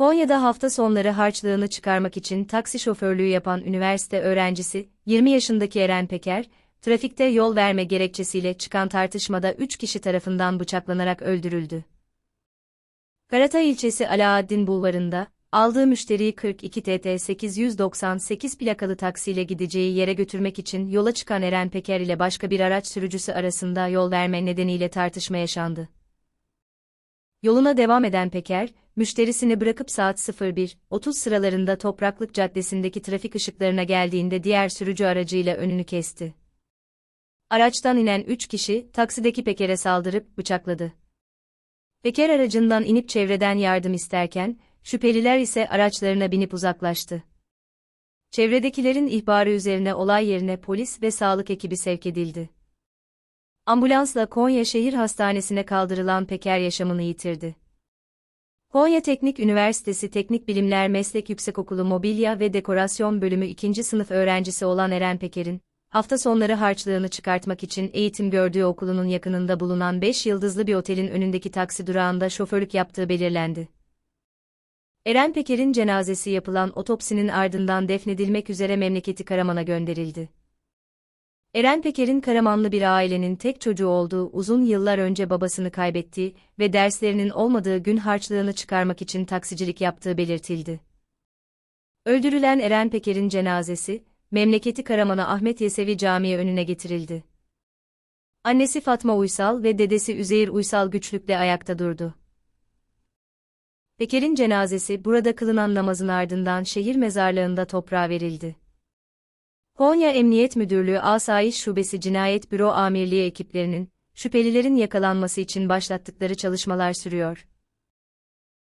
Konya'da hafta sonları harçlığını çıkarmak için taksi şoförlüğü yapan üniversite öğrencisi, 20 yaşındaki Eren Peker, trafikte yol verme gerekçesiyle çıkan tartışmada 3 kişi tarafından bıçaklanarak öldürüldü. Karatay ilçesi Alaaddin Bulvarı'nda, aldığı müşteriyi 42 TT 898 plakalı taksiyle gideceği yere götürmek için yola çıkan Eren Peker ile başka bir araç sürücüsü arasında yol verme nedeniyle tartışma yaşandı. Yoluna devam eden Peker, müşterisini bırakıp saat 01.30 sıralarında Topraklık Caddesi'ndeki trafik ışıklarına geldiğinde diğer sürücü aracıyla önünü kesti. Araçtan inen 3 kişi, taksideki Peker'e saldırıp bıçakladı. Peker aracından inip çevreden yardım isterken, şüpheliler ise araçlarına binip uzaklaştı. Çevredekilerin ihbarı üzerine olay yerine polis ve sağlık ekibi sevk edildi. Ambulansla Konya Şehir Hastanesi'ne kaldırılan Peker yaşamını yitirdi. Konya Teknik Üniversitesi Teknik Bilimler Meslek Yüksekokulu Mobilya ve Dekorasyon Bölümü 2. sınıf öğrencisi olan Eren Peker'in, hafta sonları harçlığını çıkartmak için eğitim gördüğü okulunun yakınında bulunan 5 yıldızlı bir otelin önündeki taksi durağında şoförlük yaptığı belirlendi. Eren Peker'in cenazesi yapılan otopsinin ardından defnedilmek üzere memleketi Karaman'a gönderildi. Eren Peker'in Karamanlı bir ailenin tek çocuğu olduğu uzun yıllar önce babasını kaybettiği ve derslerinin olmadığı gün harçlığını çıkarmak için taksicilik yaptığı belirtildi. Öldürülen Eren Peker'in cenazesi, memleketi Karaman'a Ahmet Yesevi Camii önüne getirildi. Annesi Fatma Uysal ve dedesi Üzeyir Uysal güçlükle ayakta durdu. Peker'in cenazesi burada kılınan namazın ardından şehir mezarlığında toprağa verildi. Konya Emniyet Müdürlüğü Asayiş Şubesi Cinayet Büro Amirliği ekiplerinin, şüphelilerin yakalanması için başlattıkları çalışmalar sürüyor.